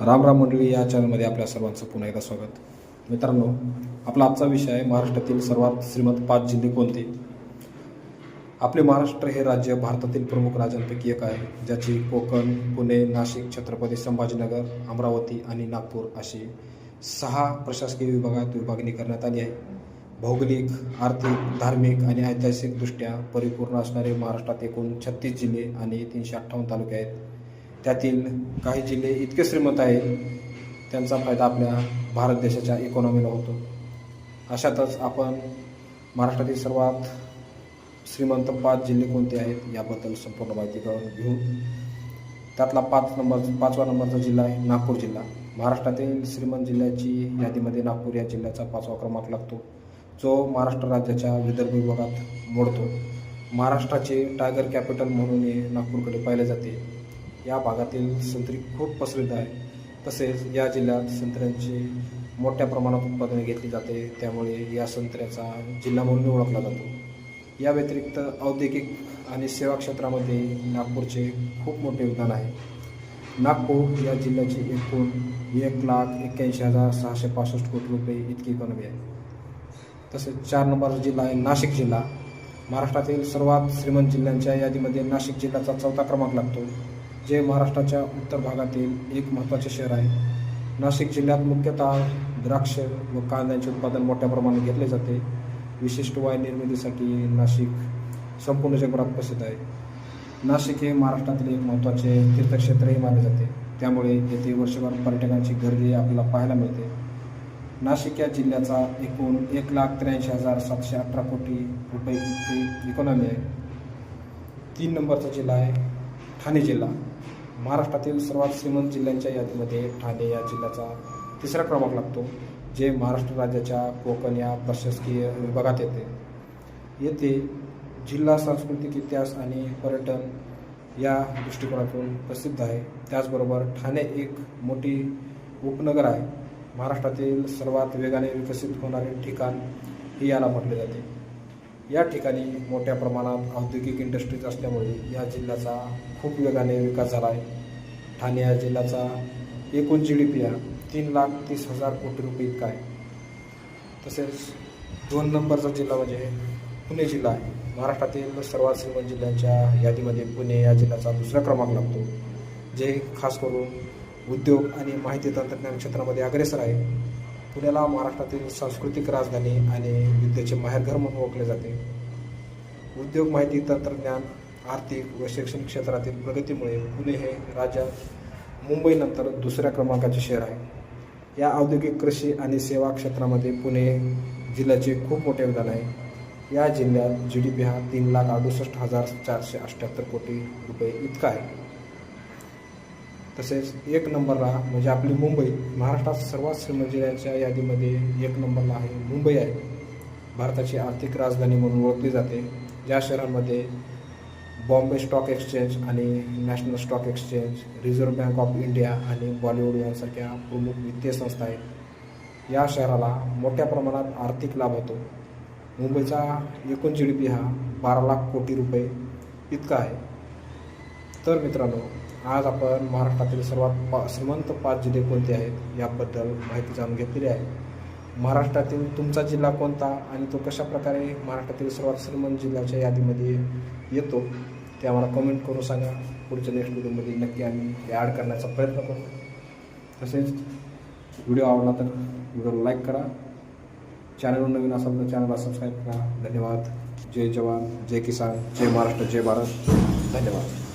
राम राम मंडळी या चॅनलमध्ये आपल्या सर्वांचं पुन्हा एकदा स्वागत. मित्रांनो आपला आजचा विषय आहे महाराष्ट्रातील सर्वात श्रीमंत पाच जिल्हे कोणते? आपले महाराष्ट्र हे राज्य भारतातील प्रमुख राज्यांपैकी एक आहे ज्याची कोकण पुणे नाशिक छत्रपती संभाजीनगर अमरावती आणि नागपूर अशी सहा प्रशासकीय विभागात विभागणी करण्यात आली आहे. भौगोलिक आर्थिक धार्मिक आणि ऐतिहासिकदृष्ट्या परिपूर्ण असणारे महाराष्ट्रात एकूण छत्तीस जिल्हे आणि तीनशे अठ्ठावन्न तालुके आहेत. त्यातील काही जिल्हे इतके श्रीमंत आहेत त्यांचा फायदा आपल्या भारत देशाच्या इकॉनॉमीला होतो. अशातच आपण महाराष्ट्रातील सर्वात श्रीमंत पाच जिल्हे कोणते आहेत याबद्दल संपूर्ण माहिती करून घेऊ. त्यातला पाच नंबर पाचवा नंबरचा जिल्हा आहे नागपूर जिल्हा. महाराष्ट्रातील श्रीमंत जिल्ह्याची यादीमध्ये नागपूर या जिल्ह्याचा पाचवा क्रमांक लागतो. जो महाराष्ट्र राज्याच्या विदर्भ विभागात मोडतो. महाराष्ट्राचे टायगर कॅपिटल म्हणून हे नागपूरकडे पाहिले जाते. या भागातील संत्री खूप प्रसिद्ध आहे. तसेच या जिल्ह्यात संत्र्यांची मोठ्या प्रमाणात उत्पादने घेतली जाते. त्यामुळे या संत्र्याचा जिल्हा म्हणून ओळखला जातो. या व्यतिरिक्त औद्योगिक आणि सेवा क्षेत्रामध्ये नागपूरचे खूप मोठे योगदान आहे. नागपूर या जिल्ह्याची एकूण एक लाख एक्क्याऐंशी हजार सहाशे पासष्ट कोटी रुपये इतकी इकॉनॉमी आहे. तसेच चार नंबरचा जिल्हा आहे नाशिक जिल्हा. महाराष्ट्रातील सर्वात श्रीमंत जिल्ह्यांच्या यादीमध्ये नाशिक जिल्ह्याचा चौथा क्रमांक लागतो. जे महाराष्ट्राच्या उत्तर भागातील एक महत्त्वाचे शहर आहे. नाशिक जिल्ह्यात मुख्यतः द्राक्ष व कांद्याचे उत्पादन मोठ्या प्रमाणात घेतले जाते. विशिष्ट वाय निर्मितीसाठी नाशिक संपूर्ण जगभरात प्रसिद्ध आहे. नाशिक हे महाराष्ट्रातील एक महत्त्वाचे तीर्थक्षेत्रही मानले जाते. त्यामुळे येथे वर्षभर पर्यटकांची गर्दी आपल्याला पाहायला मिळते. नाशिक या जिल्ह्याचा एकूण एक लाख त्र्याऐंशी हजार सातशे अठरा कोटी रुपये इकॉनॉमी आहे. तीन नंबरचा जिल्हा आहे ठाणे जिल्हा. महाराष्ट्रातील सर्वात श्रीमंत जिल्ह्यांच्या यादीमध्ये ठाणे या जिल्ह्याचा तिसरा क्रमांक लागतो जे महाराष्ट्र राज्याच्या कोकण या प्रशासकीय विभागात येते. येथे जिल्हा सांस्कृतिक इतिहास आणि पर्यटन या दृष्टिकोनातून प्रसिद्ध आहे. त्याचबरोबर ठाणे एक मोठी उपनगर आहे. महाराष्ट्रातील सर्वात वेगाने विकसित होणारे ठिकाण हे याला म्हटले जाते. या ठिकाणी मोठ्या प्रमाणात औद्योगिक इंडस्ट्रीज असल्यामुळे या जिल्ह्याचा खूप वेगाने विकास झाला आहे. ठाणे या जिल्ह्याचा एकूण जी डी पी हा तीन लाख तीस हजार कोटी रुपये इतका आहे. तसेच दोन नंबरचा जिल्हा म्हणजे पुणे जिल्हा आहे. महाराष्ट्रातील सर्वात श्रीमंत जिल्ह्यांच्या यादीमध्ये पुणे या जिल्ह्याचा दुसरा क्रमांक लागतो जे खास करून उद्योग आणि माहिती तंत्रज्ञान क्षेत्रामध्ये अग्रेसर आहे. पुण्याला महाराष्ट्रातील सांस्कृतिक राजधानी आणि विद्येचे माहेरघर म्हणून ओळखले जाते. उद्योग माहिती तंत्रज्ञान आर्थिक व शैक्षणिक क्षेत्रातील प्रगतीमुळे पुणे हे राज्यात मुंबईनंतर दुसऱ्या क्रमांकाचे शहर आहे. या औद्योगिक कृषी आणि सेवा क्षेत्रामध्ये पुणे जिल्ह्याचे खूप मोठे योगदान आहे. या जिल्ह्यात जी डी पी हा तीन लाख अडुसष्ट हजार चारशे अठ्ठ्याहत्तर कोटी रुपये इतका आहे. तसेच एक नंबरला म्हणजे आपली मुंबई महाराष्ट्रात सर्वात श्रीमंत जिल्ह्यांच्या यादीमध्ये एक नंबरला आहे मुंबई आहे. भारताची आर्थिक राजधानी म्हणून ओळखली जाते. ज्या शहरांमध्ये बॉम्बे स्टॉक एक्सचेंज आणि national stock exchange reserve bank of India आणि बॉलिवूड यांसारख्या प्रमुख वित्तीय संस्था आहेत. या शहराला मोठ्या प्रमाणात आर्थिक लाभ होतो. मुंबईचा एकूण जी डी पी हा बारा लाख कोटी रुपये इतका आहे. तर मित्रांनो आज आपण महाराष्ट्रातील सर्वात पा श्रीमंत पाच जिल्हे कोणते आहेत? याबद्दल माहिती जाणून घेतलेली आहे. महाराष्ट्रातील तुमचा जिल्हा कोणता आणि तो कशा प्रकारे महाराष्ट्रातील सर्वात श्रीमंत जिल्ह्याच्या यादीमध्ये येतो ते आम्हाला कमेंट करून सांगा. पुढच्या नेक्स्ट व्हिडिओमध्ये नक्की आम्ही ते ॲड करण्याचा प्रयत्न करू. तसेच व्हिडिओ आवडला तर व्हिडिओला लाईक करा. चॅनलवर नवीन असाल तर चॅनलला सबस्क्राईब करा. धन्यवाद. जय जवान जय किसान जय महाराष्ट्र जय भारत. धन्यवाद.